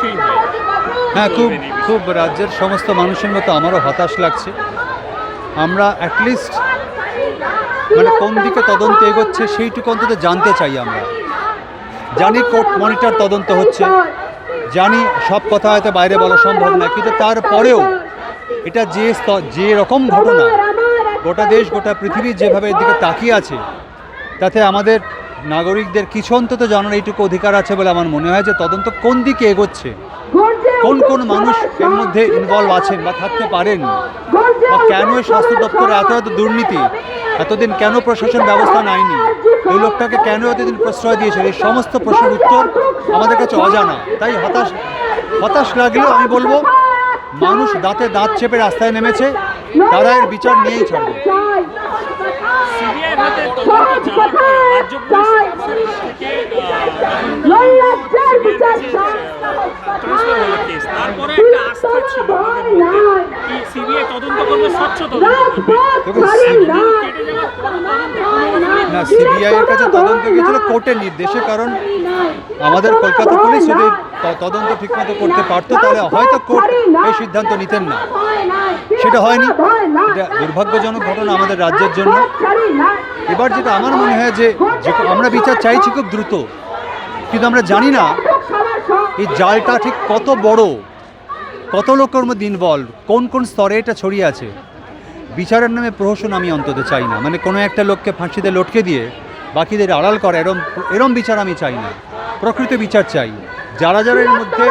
কিছুই হ্যাঁ খুব? খুব রাজ্যের সমস্ত মানুষের মতো আমারও হতাশ লাগছে আমরা অ্যাটলিস্ট মানে কোন দিকে তদন্ত এগোচ্ছে সেইটুকু অন্তত জানতে চাই আমরা জানি কোর্ট মনিটর তদন্ত হচ্ছে, জানি সব কথা হয়তো বাইরে বলা সম্ভব না কিন্তু তারপরেও এটা যে যে রকম ঘটনা, গোটা দেশ, গোটা পৃথিবী যেভাবে এদিকে তাকিয়ে আছে, তাতে আমাদের নাগরিকদের কিছু অন্তত জানার এইটুকু অধিকার আছে বলে আমার মনে হয় যে তদন্ত কোন দিকে এগোচ্ছে? কোন কোন মানুষ এর মধ্যে ইনভলভ আছেন বা থাকতে পারেন? বা কেন এই স্বাস্থ্য দপ্তরে এত এত দুর্নীতি? এতদিন কেন প্রশাসন ব্যবস্থা নেয়নি? এই লোকটাকে কেন এতদিন প্রশ্রয় দিয়েছিল এই সমস্ত প্রশ্নের উত্তর আমাদের কাছে অজানা। তাই হতাশ হতাশ লাগলেও আমি বলব মানুষ দাঁতে দাঁত চেপে রাস্তায় নেমেছে তারা এর বিচার নিয়েই ছাড়বে। তারপরে একটা আস্থা ছিল সিবিআই তদন্ত করবে স্বচ্ছ না। সিবিআই এর কাছে তদন্ত গিয়েছিল কোর্টের নির্দেশে কারণ আমাদের কলকাতা পুলিশ তদন্ত ঠিকমতো করতে পারতো, তাহলে হয়তো কোর্ট এই সিদ্ধান্ত নিতেন না। সেটা হয়নি। এটা দুর্ভাগ্যজনক ঘটনা আমাদের রাজ্যের জন্য। এবার যেটা আমার মনে হয় যে আমরা বিচার চাইছি খুব দ্রুত, কিন্তু আমরা জানি না এই জালটা ঠিক কত বড়, কত লোকের মধ্যে ইনভলভ কোন কোন স্তরে এটা ছড়িয়ে আছে। বিচারের নামে প্রহসন আমি অন্তত চাই না। মানে কোনো একটা লোককে ফাঁসিতে লটকে দিয়ে বাকিদের আড়াল করা, এরম এরম বিচার আমি চাই না। প্রকৃত বিচার চাই। যারা যারা এর মধ্যে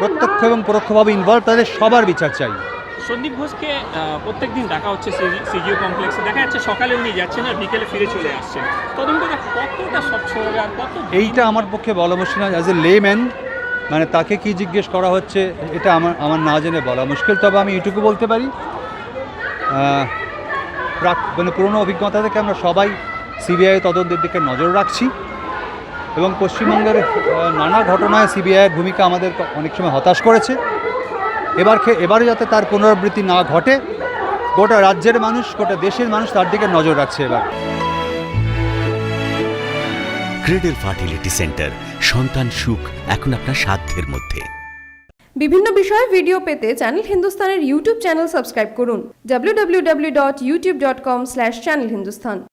প্রত্যক্ষ এবং পরোক্ষভাবে ইনভলভ তাদের সবার বিচার চাই। সন্দীপ ঘোষকে প্রত্যেক দিন ডাকা হচ্ছে সিজিও কমপ্লেক্সে দেখা যাচ্ছে সকালে উনি যাচ্ছেন আর বিকেলে ফিরে চলে আসছেন। তদন্তটা কতটা স্বচ্ছ হবে আর কত এইটা আমার পক্ষে বলা মুশকিল অ্যাজ এ লেম্যান মানে তাকে কি জিজ্ঞেস করা হচ্ছে এটা আমার আমার না জেনে বলা মুশকিল। তবে আমি এটুকু বলতে পারি মানে পুরনো অভিজ্ঞতা থেকে আমরা সবাই সিবিআই তদন্তের দিকে নজর রাখছি। এবং পশ্চিমবঙ্গের নানা ঘটনায় সিবিআইয়ের ভূমিকা আমাদের অনেক সময় হতাশ করেছে। এবার খে- এবারে যাতে তার পুনরাবৃত্তি না ঘটে গোটা রাজ্যের মানুষ গোটা দেশের মানুষ তার দিকে নজর রাখছে এবার। ক্রেডেল ফার্টিলিটি সেন্টার সন্তান সুখ এখন আপনার সাধ্যের মধ্যে। বিভিন্ন বিষয়ে ভিডিও পেতে চ্যানেল হিন্দুস্তানের ইউটিউব চ্যানেল সাবস্ক্রাইব করুন www.youtube.com/channelhindustan